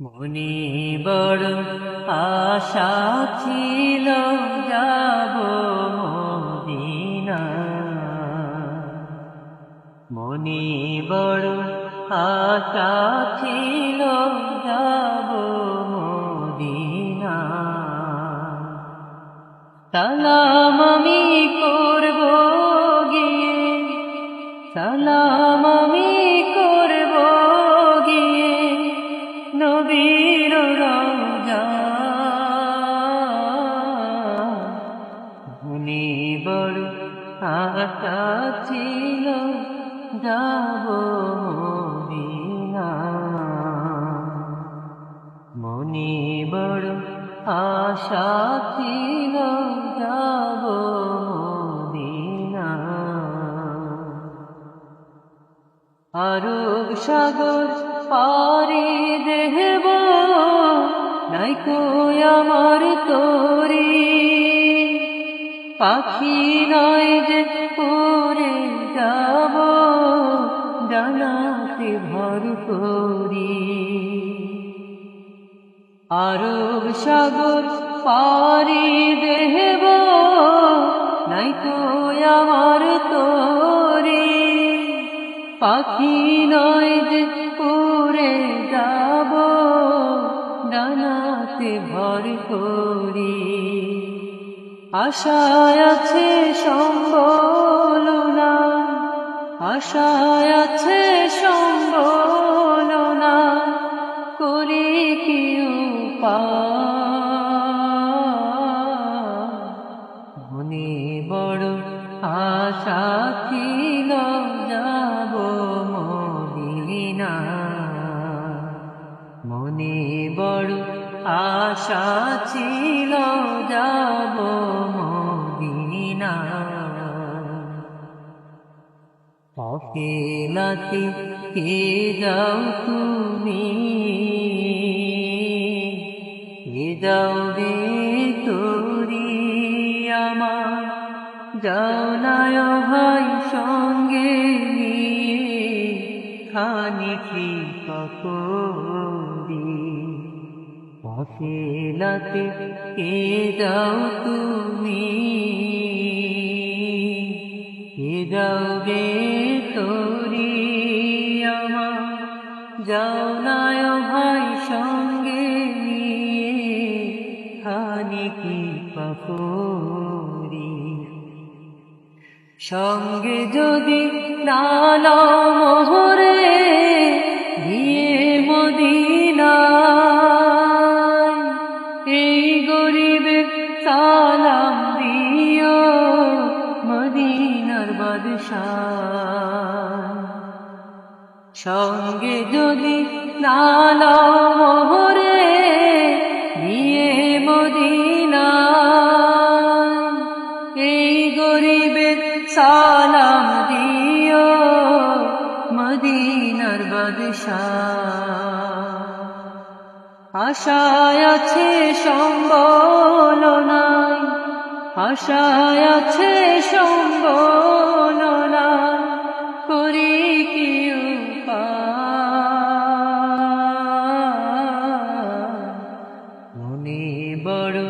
মনে বড় আশা ছিল, যাব মদিনা। মনে বড় আশা ছিল, যাব মদিনা। সালাম আমি করব মনে বড় আশা ছিল, যাব মনে বড় আশা ছিল, যাব আরব সাগর পারে দেহব নাইকো আমার তোরি। পাখি নয় যে পরে যাব জানাতে ভর করি। আরব সাগর পারি দেহব নাইকো আমার তোরে। পাখি নয় যে উড়ে যাব, ডানাতে ভর করি। আশায় আছে সম্বল না আশায় আছে সম্বল না করি কি মনে বড় আশা ছিল, যাব মদিনা। মনে বড় আশা ছিল কফিলাতে কে যাও তুমি? কে যাও রে তোরি আমার? যাও নায় ভাই সঙ্গে খানি করি কফিলাতে কে যাও তুমি? যাও নায় ভাই সঙ্গে নিয়ে খানি কি পাপরি সঙ্গে যদি নাল মোহরে সঙ্গে যদি নালা মোহরে নিয়ে মদিনা, এই গরিবের সালাম দিও মদিনার বাদশাহ। আশায় আছে সম্বল নাই, আশায় আছে সম্বল বড়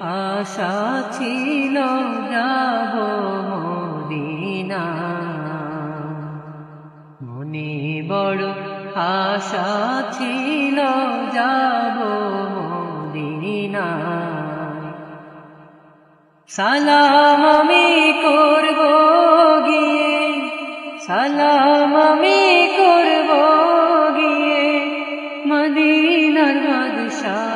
আশা ছিল যাব মদিনা। মনে বড় আশা ছিল যাব মদিনা। সালাম আমি করব গিয়ে, সালাম আমি করব গিয়ে, মদিনার বাদশাহ